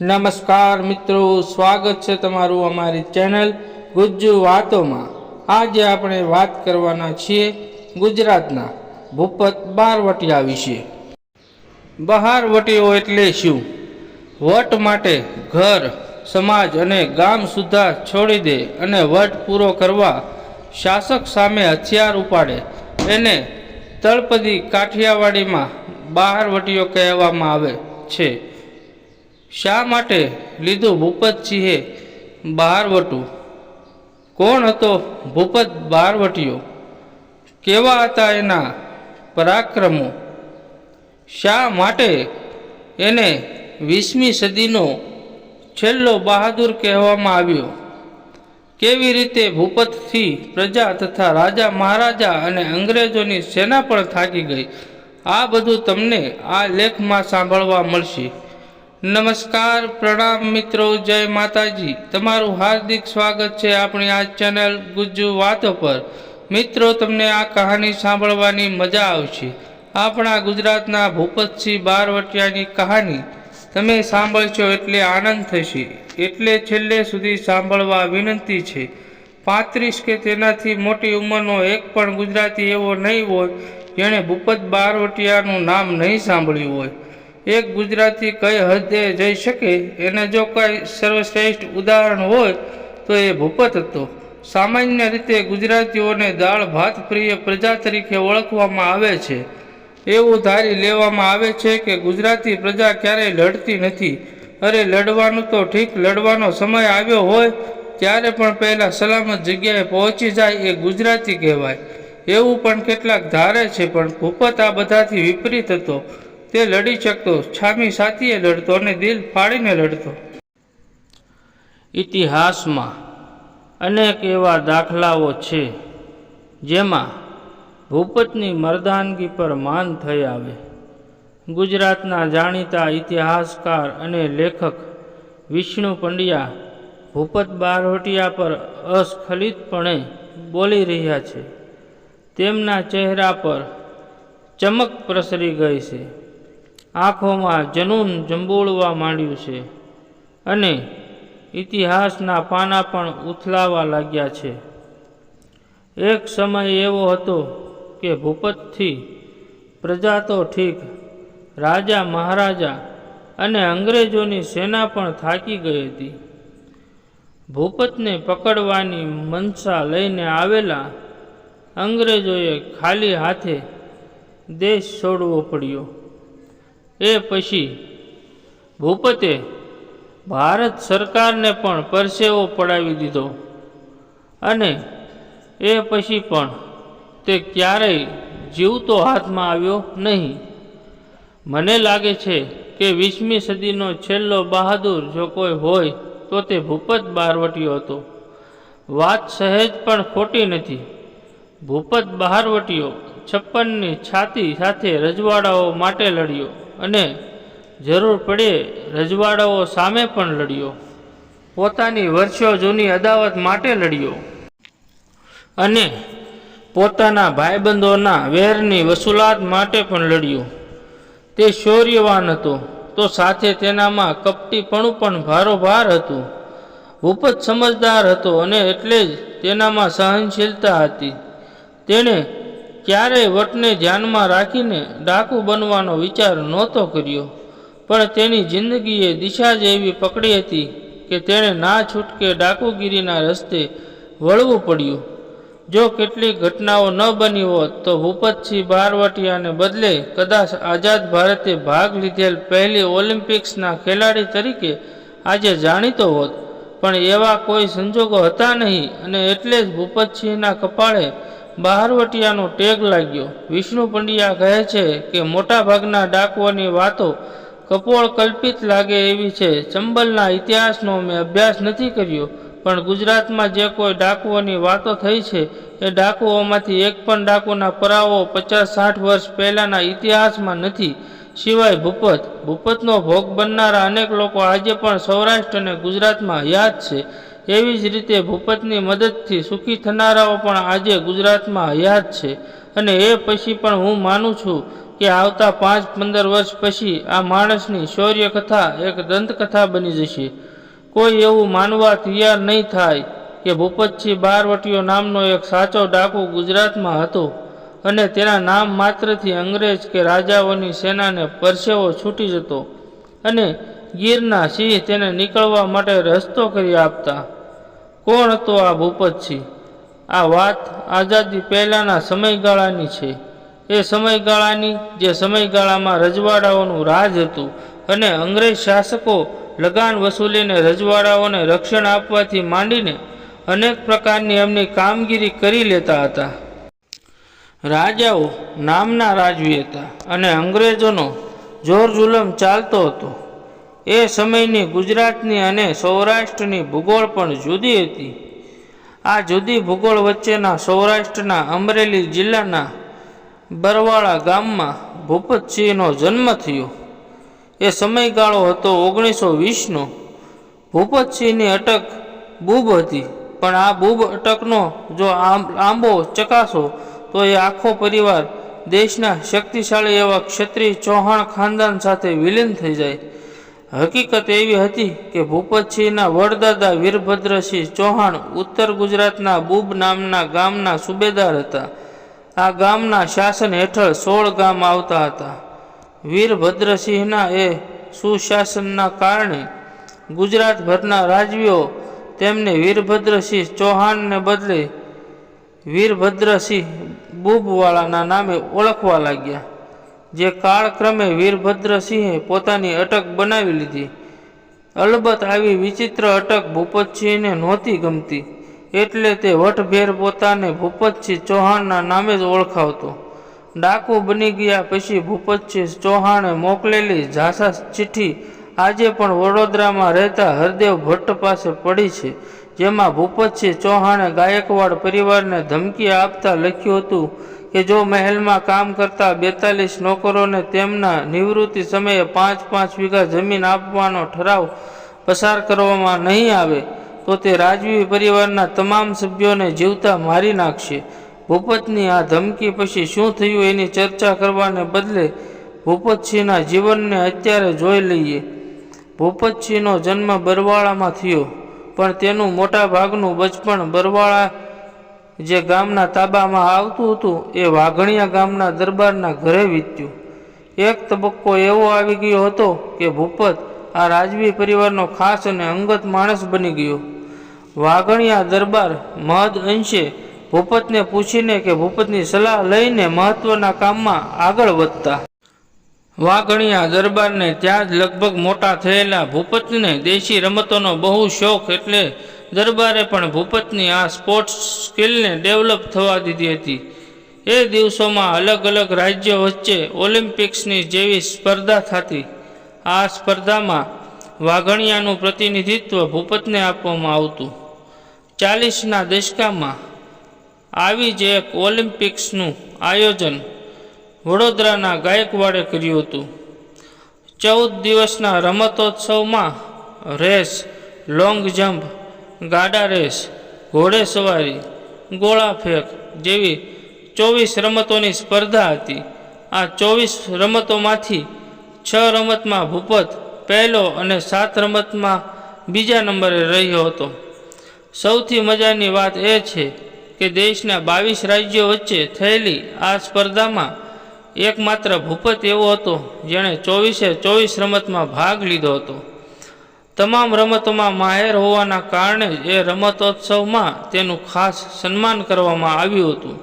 નમસ્કાર મિત્રો, સ્વાગત છે તમારું અમારી ચેનલ ગુજ્જુ વાતોમાં. આજે આપણે વાત કરવાના છીએ ગુજરાતના ભૂપત બારવટિયા વિશે. બહારવટીઓ એટલે શું? વટ માટે ઘર, સમાજ અને ગામ સુધા છોડી દે અને વટ પૂરો કરવા શાસક સામે હથિયાર ઉપાડે. એને તળપદી કાઠિયાવાડીમાં બહારવટીઓ કહેવામાં આવે છે. શા માટે લીધું ભૂપતસિંહે બહારવટું? કોણ હતો ભૂપત બહારવટીયો? કેવા હતા એના પરાક્રમો? શા માટે એને વીસમી સદીનો છેલ્લો બહાદુર કહેવામાં આવ્યો? કેવી રીતે ભૂપતથી પ્રજા તથા રાજા મહારાજા અને અંગ્રેજોની સેના પણ થાકી ગઈ? આ બધું તમને આ લેખમાં સાંભળવા મળશે. નમસ્કાર, પ્રણામ મિત્રો, જય માતાજી. તમારું હાર્દિક સ્વાગત છે આપણી આ ચેનલ ગુજ્જુ વાતો પર. મિત્રો, તમને આ કહાની સાંભળવાની મજા આવશે. આપણા ગુજરાતના ભૂપતસિંહ બારવટિયાની કહાની તમે સાંભળશો એટલે આનંદ થશે. એટલે છેલ્લે સુધી સાંભળવા વિનંતી છે. પાંત્રીસ કે તેનાથી મોટી ઉંમરનો એક પણ ગુજરાતી એવો નહીં હોય, જેણે ભૂપત બારવટિયાનું નામ નહીં સાંભળ્યું હોય. એક ગુજરાતી કઈ હદે જઈ શકે? એને જો કોઈ સર્વશ્રેષ્ઠ ઉદાહરણ હોય, તો એ ભૂપત હતો. સામાન્ય રીતે ગુજરાતીઓને દાળ ભાત પ્રિય પ્રજા તરીકે ઓળખવામાં આવે છે. એવું ધારી લેવામાં આવે છે કે ગુજરાતી પ્રજા ક્યારેય લડતી નથી. અરે, લડવાનું તો ઠીક, લડવાનો સમય આવ્યો હોય, ત્યારે પણ પહેલાં સલામત જગ્યાએ પહોંચી જાય એ ગુજરાતી કહેવાય. એવું પણ કેટલાક ધારે છે, પણ ભૂપત આ બધાથી વિપરીત હતો. તે લડી શકતો. છામી સાથીએ લડતો અને દિલ ફાડીને લડતો. ઇતિહાસમાં અનેક એવા દાખલાઓ છે, જેમાં ભૂપતની મર્દાનગી પર માન થઈ આવે. ગુજરાતના જાણીતા ઇતિહાસકાર અને લેખક વિષ્ણુ પંડ્યા ભૂપત બારહોટિયા પર અસ્ખલિતપણે બોલી રહ્યા છે. તેમના ચહેરા પર ચમક પ્રસરી ગઈ છે. આંખોમાં જનૂન જંબોળવા માંડ્યું છે અને ઇતિહાસના પાના પણ ઉથલાવા લાગ્યા છે. એક સમય એવો હતો કે ભૂપતથી પ્રજા તો ઠીક, રાજા, મહારાજા અને અંગ્રેજોની સેના પણ થાકી ગઈ હતી. ભૂપતને પકડવાની મનસા લઈને આવેલા અંગ્રેજોએ ખાલી હાથે દેશ છોડવો પડ્યો. એ પછી ભૂપતે ભારત સરકારને પણ પરસેવો પડાવી દીધો. અને એ પછી પણ તે ક્યારેય જીવતો હાથમાં આવ્યો નહીં. મને લાગે છે કે વીસમી સદીનો છેલ્લો બહાદુર જો કોઈ હોય તો તે ભૂપત બારવટીયો હતો. વાત સહેજ પણ ખોટી નથી. ભૂપત બહારવટીયો છપ્પનની છાતી સાથે રજવાડાઓ માટે લડ્યો. અને જરૂર પડે રજવાડાઓ સામે પણ લડ્યો. પોતાની વર્ષો જૂની અદાવત માટે લડ્યો. અને પોતાના ભાઈબંધોના વેરની વસૂલાત માટે પણ લડ્યો. તે શૌર્યવાન હતો, તો સાથે તેનામાં કપટીપણું પણ ભારોભાર હતું. ઉપજ સમજદાર હતો અને એટલે જ તેનામાં સહનશીલતા હતી. તેણે ક્યારેય વટને ધ્યાનમાં રાખીને ડાકુ બનવાનો વિચાર નહોતો કર્યો, પણ તેની જિંદગીએ દિશા જ એવી પકડી હતી કે તેણે ના છૂટકે ડાકુગીરીના રસ્તે વળવું પડ્યું. જો કેટલીક ઘટનાઓ ન બની હોત તો ભૂપતસિંહ બારવટિયાને બદલે કદાચ આઝાદ ભારતે ભાગ લીધેલ પહેલી ઓલિમ્પિક્સના ખેલાડી તરીકે આજે જાણીતો હોત. પણ એવા કોઈ સંજોગો હતા નહીં અને એટલે જ ભૂપતસિંહના કપાળે બહારવટિયાનો ટેગ લાગ્યો. વિષ્ણુ પંડ્યા કહે છે કે મોટાભાગના ડાકુઓની વાતો કપોળ કલ્પિત લાગે એવી છે. ચંબલના ઇતિહાસનો મેં અભ્યાસ નથી કર્યો, પણ ગુજરાતમાં જે કોઈ ડાકુઓની વાતો થઈ છે, એ ડાકુઓમાંથી એક પણ ડાકુના પરાવો પચાસ સાઠ વર્ષ પહેલાંના ઇતિહાસમાં નથી. સિવાય ભૂપત. ભૂપતનો ભોગ બનનારા અનેક લોકો આજે પણ સૌરાષ્ટ્ર અને ગુજરાતમાં યાદ છે. એવી જ રીતે ભૂપતની મદદથી સુખી થનારાઓ પણ આજે ગુજરાતમાં હયાત છે. અને એ પછી પણ હું માનું છું કે આવતા પાંચ પંદર વર્ષ પછી આ માણસની શૌર્ય કથા એક દંતકથા બની જશે. કોઈ એવું માનવા તૈયાર નહીં થાય કે ભૂપતસિંહ બારવટીયો નામનો એક સાચો ડાકુ ગુજરાતમાં હતો અને તેના નામ માત્રથી અંગ્રેજ કે રાજાઓની સેનાને પરસેવો છૂટી જતો અને ગીરના સિંહ તેને નીકળવા માટે રસ્તો કરી આપતા. કોણ હતો આ ભૂપતસિંહ આ વાત આઝાદી પહેલાંના સમયગાળાની છે. એ સમયગાળાની જે સમયગાળામાં રજવાડાઓનું રાજ હતું અને અંગ્રેજ શાસકો લગાન વસૂલીને રજવાડાઓને રક્ષણ આપવાથી માંડીને અનેક પ્રકારની એમની કામગીરી કરી લેતા હતા. રાજાઓ નામના રાજવી હતા અને અંગ્રેજોનો જોર જુલમ ચાલતો હતો. એ સમયની ગુજરાતની અને સૌરાષ્ટ્રની ભૂગોળ પણ જુદી હતી. આ જુદી ભૂગોળ વચ્ચેના સૌરાષ્ટ્રના અમરેલી જિલ્લાના બરવાળા ગામમાં ભૂપતસિંહનો જન્મ થયો. એ સમયગાળો હતો ઓગણીસો વીસનો. ભૂપતસિંહની અટક બૂબ હતી, પણ આ બૂબ અટકનો જો આંબો ચકાસો, તો એ આખો પરિવાર દેશના શક્તિશાળી એવા ક્ષત્રિય ચૌહાણ ખાનદાન સાથે વિલીન થઈ જાય. હકીકત એવી હતી કે ભૂપતસિંહના વડદાદા વીરભદ્રસિંહ ચૌહાણ ઉત્તર ગુજરાતના બુબ નામના ગામના સુબેદાર હતા. આ ગામના શાસન હેઠળ સોળ ગામ આવતા હતા. વીરભદ્રસિંહના એ સુશાસનના કારણે ગુજરાતભરના રાજવીઓ તેમને વીરભદ્રસિંહ ચૌહાણને બદલે વીરભદ્રસિંહ બુબવાળાના નામે ઓળખવા લાગ્યા. જે કાળક્રમે વીરભદ્રસિંહે પોતાની અટક બનાવી લીધી. અલબત્ત આવી વિચિત્ર અટક ભૂપતસિંહને નહોતી ગમતી. એટલે તે વટભેર પોતાને ભૂપતસિંહ ચૌહાણના નામે જ ઓળખાવતો. ડાકુ બની ગયા પછી ભૂપતસિંહ ચૌહાણે મોકલેલી ઝાસા ચિઠ્ઠી આજે પણ વડોદરામાં રહેતા હરદેવ ભટ્ટ પાસે પડી છે, જેમાં ભૂપતસિંહ ચૌહાણે ગાયકવાડ પરિવારને ધમકી આપતા લખ્યું હતું કે જો મહેલમાં કામ કરતા બેતાલીસ નોકરોને તેમના નિવૃત્તિ સમયે પાંચ પાંચ વીઘા જમીન આપવાનો ઠરાવ પસાર કરવામાં નહીં આવે, તો તે રાજવી પરિવારના તમામ સભ્યોને જીવતા મારી નાખશે. ભૂપતની આ ધમકી પછી શું થયું એની ચર્ચા કરવાને બદલે ભૂપતસિંહના જીવનને અત્યારે જોઈ લઈએ. ભૂપતસિંહનો જન્મ બરવાળામાં થયો, પણ તેનું મોટા ભાગનું બચપણ બરવાળા જે ગામના તાબામાં આવતું હતું એ વાઘણિયા ગામના દરબારના ઘરે વીત્યું. એક તબક્કો એવો આવી ગયો હતો કે ભૂપત આ રાજવી પરિવારનો ખાસ અને અંગત માણસ બની ગયો. વાઘણિયા દરબાર મહદ અંશે ભૂપતને પૂછીને કે ભૂપતની સલાહ લઈને મહત્વના કામમાં આગળ વધતા. વાઘણિયા દરબારને ત્યાં જ લગભગ મોટા થયેલા ભૂપતને દેશી રમતોનો બહુ શોખ એટલે દરબારે પણ ભૂપતની આ સ્પોર્ટ્સ સ્કિલને ડેવલપ થવા દીધી હતી. એ દિવસોમાં અલગ અલગ રાજ્યો વચ્ચે ઓલિમ્પિક્સની જેવી સ્પર્ધા થતી. આ સ્પર્ધામાં વાઘણિયાનું પ્રતિનિધિત્વ ભૂપતને આપવામાં આવતું. ચાલીસના દશકામાં આવી જ એક ઓલિમ્પિક્સનું આયોજન વડોદરાના ગાયકવાડે કર્યું હતું. ચૌદ દિવસના રમતોત્સવમાં રેસ લોંગ જમ્પ ગાડા રેસ ઘોડેસવારી ગોળા ફેંક જેવી ચોવીસ રમતોની સ્પર્ધા હતી. આ ચોવીસ રમતોમાંથી છ રમતમાં ભૂપત પહેલો અને સાત રમતમાં બીજા નંબરે રહ્યો હતો. સૌથી મજાની વાત એ છે કે દેશના બાવીસ રાજ્યો વચ્ચે થયેલી આ સ્પર્ધામાં એકમાત્ર ભૂપત એવો હતો જેણે ચોવીસે ચોવીસ રમતમાં ભાગ લીધો હતો. તમામ રમતોમાં માહેર હોવાના કારણે એ રમતોત્સવમાં તેનું ખાસ સન્માન કરવામાં આવ્યું હતું.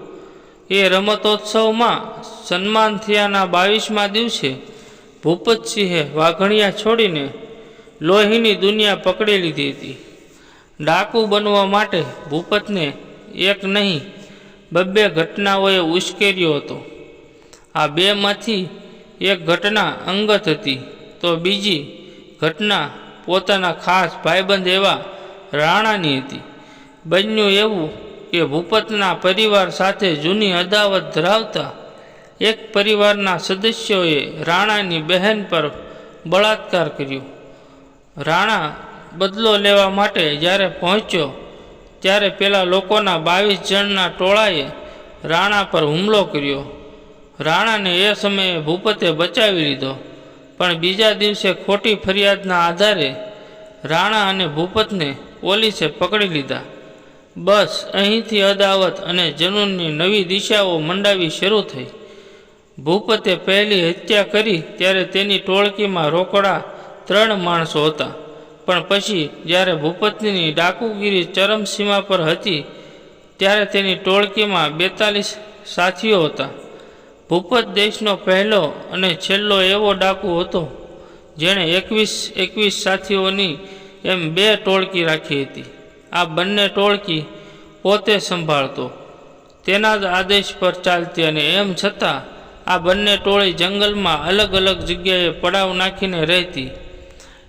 એ રમતોત્સવમાં સન્માન થયાના બાવીસમા દિવસે ભૂપતસિંહે વાઘણિયા છોડીને લોહીની દુનિયા પકડી લીધી હતી. ડાકુ બનવા માટે ભૂપતને એક નહીં, બબ્બે ઘટનાઓએ ઉશ્કેર્યો હતો. આ બેમાંથી એક ઘટના અંગત હતી, તો બીજી ઘટના પોતાના ખાસ ભાઈબંધ એવા રાણાની હતી. બન્યું એવું કે ભૂપતના પરિવાર સાથે જૂની અદાવત ધરાવતા એક પરિવારના સદસ્યોએ રાણાની બહેન પર બળાત્કાર કર્યો. રાણા બદલો લેવા માટે જ્યારે પહોંચ્યો, ત્યારે પેલા લોકોના બાવીસ જણના ટોળાએ રાણા પર હુમલો કર્યો. રાણાને એ સમયે ભૂપતે બચાવી લીધો. પણ બીજા દિવસે ખોટી ફરિયાદના આધારે રાણા અને ભૂપતને પોલીસે પકડી લીધા. બસ અહીંથી અદાવત અને જનૂનની નવી દિશાઓ મંડાવી શરૂ થઈ. ભૂપતે પહેલી હત્યા કરી ત્યારે તેની ટોળકીમાં રોકડા ત્રણ માણસો હતા. પણ પછી જ્યારે ભૂપતિની ડાકુગીરી ચરમસીમા પર હતી, ત્યારે તેની ટોળકીમાં બેતાલીસ સાથીઓ હતા. ભૂપત દેશનો પહેલો અને છેલ્લો એવો ડાકુ હતો, જેણે એકવીસ એકવીસ સાથીઓની એમ બે ટોળકી રાખી હતી. આ બંને ટોળકી પોતે સંભાળતો. તેના જ આદેશ પર ચાલતી અને એમ છતાં આ બંને ટોળી જંગલમાં અલગ અલગ જગ્યાએ પડાવ નાખીને રહેતી.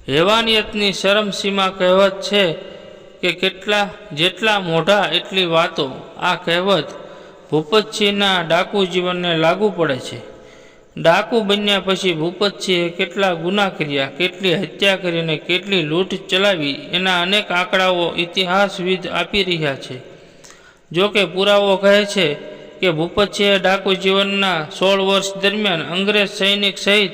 હેવાનિયતની શરમસીમા કહેવત છે કે કેટલા, જેટલા મોઢા એટલી વાતો આ કહેવત ભૂપતસિંહના ડાકુ જીવનને લાગુ પડે છે. ડાકુ બન્યા પછી ભૂપતસિંહે કેટલા ગુના કર્યા, કેટલી હત્યા કરીને કેટલી લૂંટ ચલાવી, એના અનેક આંકડાઓ ઇતિહાસવિદ આપી રહ્યા છે. જો કે પુરાવો કહે છે કે ભૂપતસિંહે ડાકુ જીવનના સોળ વર્ષ દરમિયાન અંગ્રેજ સૈનિક સહિત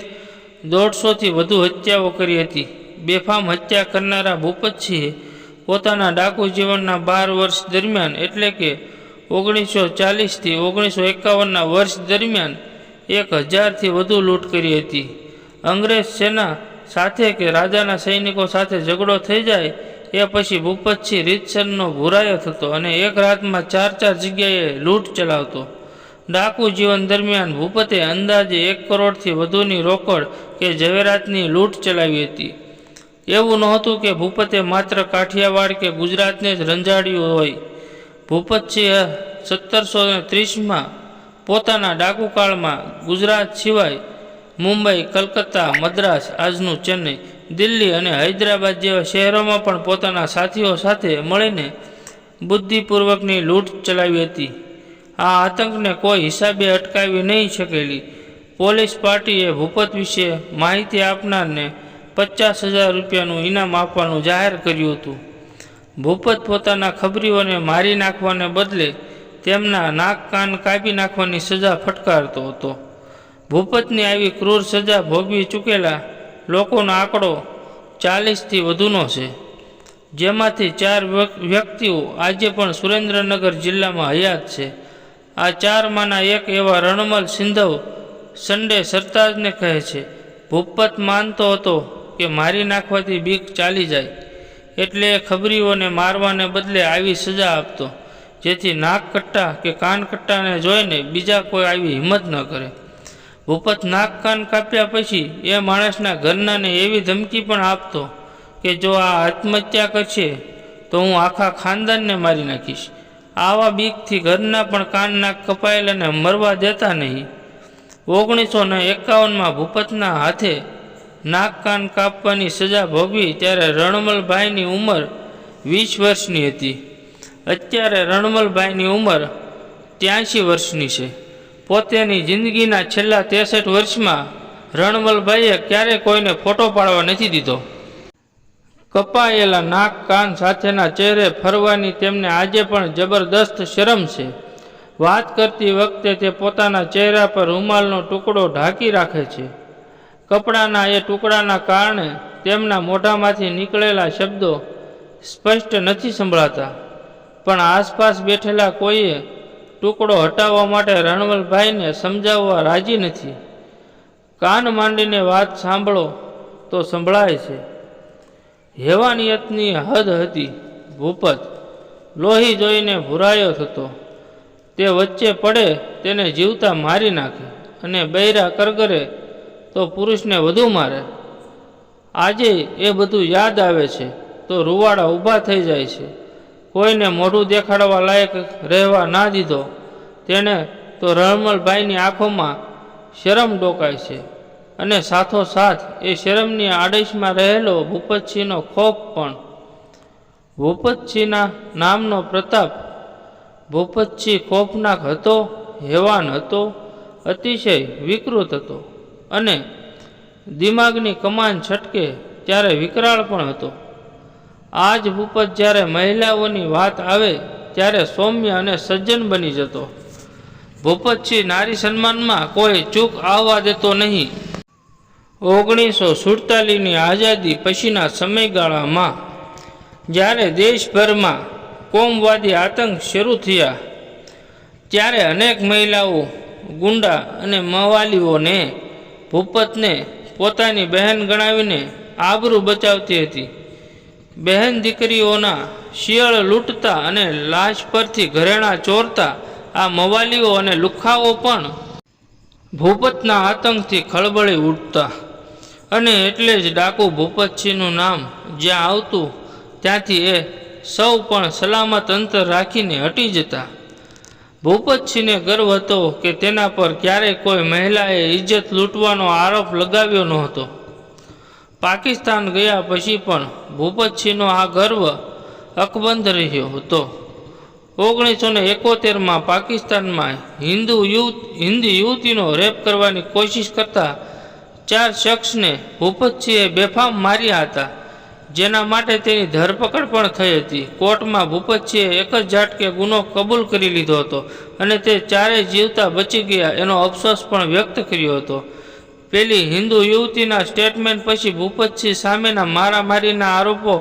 દોઢસોથી વધુ હત્યાઓ કરી હતી. બેફામ હત્યા કરનારા ભૂપતસિંહે પોતાના ડાકુ જીવનના બાર વર્ષ દરમિયાન એટલે કે ઓગણીસો ચાલીસથી ઓગણીસો એકાવનના વર્ષ દરમિયાન એક હજારથી વધુ લૂંટ કરી હતી. અંગ્રેજ સેના સાથે કે રાજાના સૈનિકો સાથે ઝઘડો થઈ જાય એ પછી ભૂપતસિંહ રીતસરનો ભૂરાયો થતો અને એક રાતમાં ચાર ચાર જગ્યાએ લૂંટ ચલાવતો. ડાકુ જીવન દરમિયાન ભૂપતે અંદાજે એક કરોડથી વધુની રોકડ કે ઝવેરાતની લૂંટ ચલાવી હતી. એવું નહોતું કે ભૂપતે માત્ર કાઠિયાવાડ કે ગુજરાતને જ રંજાડ્યું હોય. ભૂપતસિંહ સત્તરસો ત્રીસમાં પોતાના ડાકુકાળમાં ગુજરાત સિવાય મુંબઈ, કલકત્તા, મદ્રાસ, આજનું ચેન્નઈ, દિલ્હી અને હૈદરાબાદ જેવા શહેરોમાં પણ પોતાના સાથીઓ સાથે મળીને બુદ્ધિપૂર્વકની લૂંટ ચલાવી હતી. આ આતંકને કોઈ હિસાબે અટકાવી નહીં શકેલી. પોલીસ પાર્ટીએ ભૂપત વિશે માહિતી આપનારને પચાસ હજાર રૂપિયાનું ઇનામ આપવાનું જાહેર કર્યું હતું. ભૂપત પોતાના ખબરીઓને મારી નાખવાને બદલે તેમના નાક કાન કાપી નાખવાની સજા ફટકારતો હતો. ભૂપતની આવી ક્રૂર સજા ભોગવી ચૂકેલા લોકોનો આંકડો ચાલીસથી વધુનો છે. જેમાંથી ચાર વ્યક્તિઓ આજે પણ સુરેન્દ્રનગર જિલ્લામાં હયાત છે. આ ચારમાંના એક એવા રણમલ સિંધવ સંડે સરતાજને કહે છે, ભૂપત માનતો હતો કે મારી નાખવાથી બીક ચાલી જાય. એટલે એ ખબરીઓને મારવાને બદલે આવી સજા આપતો. જેથી નાક કટ્ટા કે કાન કટ્ટાને જોઈને બીજા કોઈ આવી હિંમત ન કરે. ભૂપત નાક કાન કાપ્યા પછી એ માણસના ઘરનાને એવી ધમકી પણ આપતો કે જો આ આત્મહત્યા કરશે, તો હું આખા ખાનદાનને મારી નાખીશ. આવા બીકથી ઘરના પણ કાન નાક કપાયેલાને મરવા દેતા નહીં. ઓગણીસો ને એકાવનમાં ભૂપતના હાથે નાક કાન કાપવાની સજા ભોગવી ત્યારે રણમલભાઈની ઉંમર વીસ વર્ષની હતી. અત્યારે રણમલભાઈની ઉંમર ત્યાંશી વર્ષની છે. પોતેની જિંદગીના છેલ્લા ત્રેસઠ વર્ષમાં રણમલભાઈએ ક્યારેય કોઈને ફોટો પાડવા નથી દીધો. કપાયેલા નાક કાન સાથેના ચહેરે ફરવાની તેમને આજે પણ જબરદસ્ત શરમ છે. વાત કરતી વખતે તે પોતાના ચહેરા પર રૂમાલનો ટુકડો ઢાંકી રાખે છે. કપડાના એ ટુકડાના કારણે તેમના મોઢામાંથી નીકળેલા શબ્દો સ્પષ્ટ નથી સંભળાતા. પણ આસપાસ બેઠેલા કોઈએ ટુકડો હટાવવા માટે રણવલભાઈને સમજાવવા રાજી નથી. કાન માંડીને વાત સાંભળો તો સંભળાય છે. હેવાનિયતની હદ હતી, ભૂપત. લોહી જોઈને ભૂરાયો થતો. તે વચ્ચે પડે તેને જીવતા મારી નાખે અને બૈરા કરગરે તો પુરુષને વધુ મારે. આજે એ બધું યાદ આવે છે, તો રૂવાડા ઊભા થઈ જાય છે. કોઈને મોઢું દેખાડવા લાયક રહેવા ના દીધો, તેણે તો રણમલભાઈની આંખોમાં શરમ ડોકાય છે. અને સાથોસાથ એ શરમની આડેશમાં રહેલો ભૂપતસિંહનો ખોફ પણ. ભૂપતસિંહના નામનો પ્રતાપ, ભૂપતસિંહ ખોફનાક હતો, હેવાન હતો, અતિશય વિકૃત હતો. અને દિમાગની કમાન છટકે ત્યારે વિકરાળ પણ હતો. આ જ ભૂપત જ્યારે મહિલાઓની વાત આવે ત્યારે સૌમ્ય અને સજ્જન બની જતો. ભૂપતસિંહ નારી સન્માનમાં કોઈ ચૂક આવવા દેતો નહીં. ઓગણીસો સુડતાલીસની આઝાદી પછીના સમયગાળામાં જ્યારે દેશભરમાં કોમવાદી આતંક શરૂ થયા, ત્યારે અનેક મહિલાઓ ગુંડા અને મવાલીઓને ભૂપતને પોતાની બહેન ગણાવીને આબરૂ બચાવતી હતી. બહેન દીકરીઓના શિયાળ લૂંટતા અને લાશ પરથી ઘરેણાં ચોરતા આ મવાલીઓ અને લુખ્ખાઓ પણ ભૂપતના આતંકથી ખળબળી ઉઠતા. અને એટલે જ ડાકુ ભૂપતસિંહનું નામ જ્યાં આવતું, ત્યાંથી એ સૌ પણ સલામત અંતર રાખીને હટી જતા. ભૂપતસિંહને ગર્વ હતો કે તેના પર ક્યારેય કોઈ મહિલાએ ઇજ્જત લૂંટવાનો આરોપ લગાવ્યો નહોતો. પાકિસ્તાન ગયા પછી પણ ભૂપતસિંહનો આ ગર્વ અકબંધ રહ્યો હતો. ઓગણીસો ને એકોતેરમાં પાકિસ્તાનમાં હિન્દુ યુથ હિન્દી યુવતીનો રેપ કરવાની કોશિશ કરતા ચાર શખ્સને ભૂપતસિંહે બેફામ માર્યા હતા. જેના માટે તેની ધરપકડ પણ થઈ હતી. કોર્ટમાં ભૂપતસિંહે એક જ ઝાટકે ગુનો કબૂલ કરી લીધો હતો અને તે ચારેય જીવતા બચી ગયા એનો અફસોસ પણ વ્યક્ત કર્યો હતો. પેલી હિન્દુ યુવતીના સ્ટેટમેન્ટ પછી ભૂપતસિંહ સામેના મારામારીના આરોપો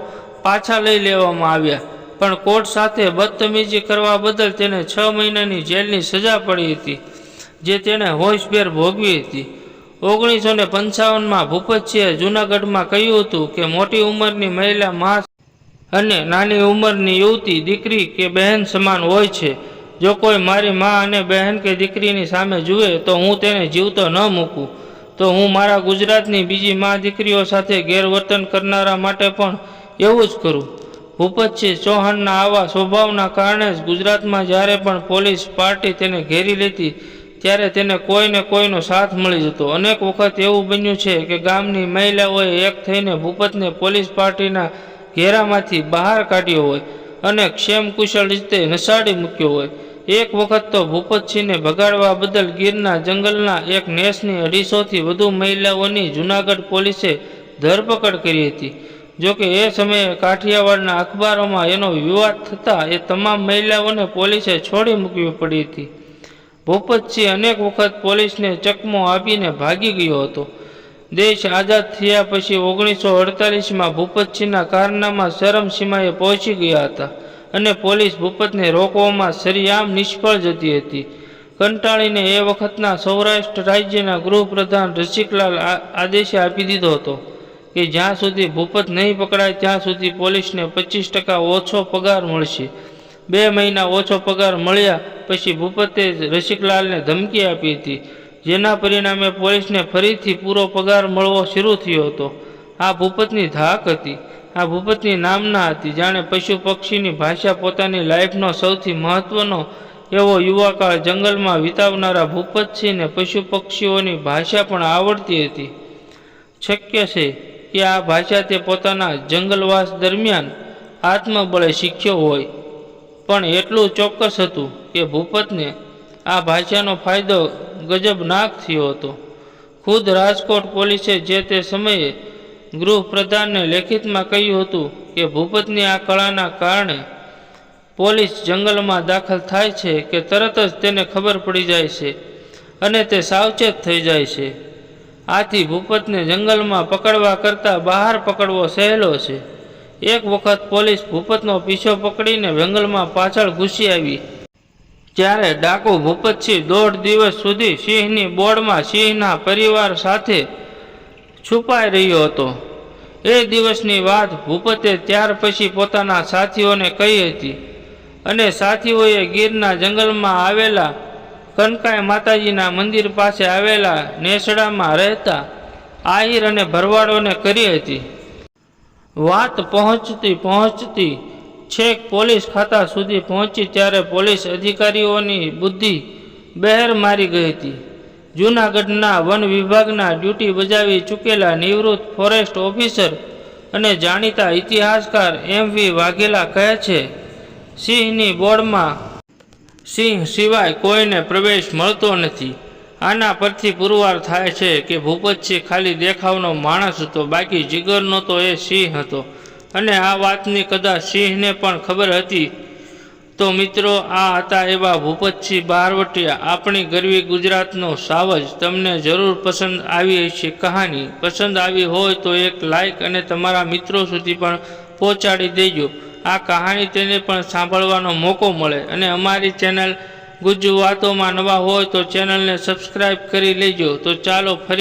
પાછા લઈ લેવામાં આવ્યા. પણ કોર્ટ સાથે બદતમીજી કરવા બદલ તેને છ મહિનાની જેલની સજા પડી હતી, જે તેણે હોશભેર ભોગવી હતી. ઓગણીસો ને પંચાવનમાં ભૂપતસિંહે જૂનાગઢમાં કહ્યું હતું કે મોટી ઉંમરની મહિલા મા અને નાની ઉંમરની યુવતી દીકરી કે બહેન સમાન હોય છે. જો કોઈ મારી મા અને બહેન કે દીકરીની સામે જુએ તો હું તેને જીવતો ન મૂકું. તો હું મારા ગુજરાતની બીજી મા દીકરીઓ સાથે ગેરવર્તન કરનારા માટે પણ એવું જ કરું. ભૂપતસિંહ ચૌહાણના આવા સ્વભાવના કારણે જ ગુજરાતમાં જ્યારે પણ પોલીસ પાર્ટી તેને ઘેરી લેતી ત્યારે તેને કોઈને કોઈનો સાથ મળી જતો. અનેક વખત એવું બન્યું છે કે ગામની મહિલાઓએ એક થઈને ભૂપતને પોલીસ પાર્ટીના ઘેરામાંથી બહાર કાઢ્યો હોય અને ક્ષેમકુશળ રીતે નસાડી મૂક્યો હોય. એક વખત તો ભૂપતસિંહને ભગાડવા બદલ ગીરના જંગલના એક નેસની અઢીસોથી વધુ મહિલાઓની જૂનાગઢ પોલીસે ધરપકડ કરી હતી. જોકે એ સમયે કાઠિયાવાડના અખબારોમાં એનો વિવાદ થતાં એ તમામ મહિલાઓને પોલીસે છોડી મૂકવી પડી હતી. ભૂપતસિંહ અનેક વખત પોલીસને ચકમો આપીને ભાગી ગયો હતો. દેશ આઝાદ થયા પછી ઓગણીસો અડતાલીસમાં ભૂપતસિંહના કારનામાં ચરમસીમાએ પહોંચી ગયા હતા અને પોલીસ ભૂપતને રોકવામાં સરિયામ નિષ્ફળ જતી હતી. કંટાળીને એ વખતના સૌરાષ્ટ્ર રાજ્યના ગૃહપ્રધાન રસિકલાલ આદેશ આપી દીધો હતો કે જ્યાં સુધી ભૂપત નહીં પકડાય ત્યાં સુધી પોલીસને પચીસ ટકા ઓછો પગાર મળશે. બે મહિના ઓછો પગાર મળ્યા પછી ભૂપતે રસિકલાલને ધમકી આપી હતી, જેના પરિણામે પોલીસને ફરીથી પૂરો પગાર મળવો શરૂ થયો હતો. આ ભૂપતની ધાક હતી. આ ભૂપતની નામના હતી. જાણે પશુ પક્ષીની ભાષા પોતાની લાઈફનો સૌથી મહત્વનો એવો યુવાકાળ જંગલમાં વિતાવનારા ભૂપતસિંહને પશુ પક્ષીઓની ભાષા પણ આવડતી હતી. શક્ય છે કે આ ભાષા તે પોતાના જંગલવાસ દરમિયાન આત્મબળે શીખ્યો હોય. પણ એટલું ચોક્કસ હતું કે ભૂપતને આ ભાષાનો ફાયદો ગજબનાક થયો હતો. ખુદ રાજકોટ પોલીસે જે તે સમયે ગૃહપ્રધાનને લેખિતમાં કહ્યું હતું કે ભૂપતની આ કળાના કારણે પોલીસ જંગલમાં દાખલ થાય છે કે તરત જ તેને ખબર પડી જાય છે અને તે સાવચેત થઈ જાય છે. આથી ભૂપતને જંગલમાં પકડવા કરતાં બહાર પકડવો સહેલો છે. એક વખત પોલીસ ભૂપતનો પીછો પકડીને જંગલમાં પાછળ ઘૂસી આવી. ત્યારે ડાકુ ભૂપતસિંહ દોઢ દિવસ સુધી સિંહની બોર્ડમાં સિંહના પરિવાર સાથે છુપાઈ રહ્યો હતો. એ દિવસની વાત ભૂપતે ત્યાર પછી પોતાના સાથીઓને કહી હતી અને સાથીઓએ ગીરના જંગલમાં આવેલા કનકાઈ માતાજીના મંદિર પાસે આવેલા નેસડામાં રહેતા આહિર અને ભરવાડોને કરી હતી. વાત પહોંચતી પહોંચતી છેક પોલીસ ખાતા સુધી પહોંચી ત્યારે પોલીસ અધિકારીઓની બુદ્ધિ બહેર મારી ગઈ હતી. જૂનાગઢના વન વિભાગના ડ્યુટી બજાવી ચૂકેલા નિવૃત્ત ફોરેસ્ટ ઓફિસર અને જાણીતા ઇતિહાસકાર એમ વી વાઘેલા કહે છે, સિંહની બોર્ડમાં સિંહ સિવાય કોઈને પ્રવેશ મળતો નથી. આના પરથી પુરવાર થાય છે કે ભૂપતસિંહ ખાલી દેખાવનો માણસ હતો, બાકી જીગરનો તો એ સિંહ હતો. અને આ વાતની કદાચ સિંહને પણ ખબર હતી. તો મિત્રો, આ હતા એવા ભૂપતસિંહ બહારવટિયા આપણી ગરવી ગુજરાતનો સાવજ. તમને જરૂર પસંદ આવી છે કહાની. પસંદ આવી હોય તો એક લાઈક અને તમારા મિત્રો સુધી પણ પહોંચાડી દેજો. આ કહાની તેને પણ સાંભળવાનો મોકો મળે. અને અમારી ચેનલ ગુજ્જુ વાતોમાં નવા હોય તો ચેનલને સબસ્ક્રાઈબ કરી લેજો. તો ચાલો ફરી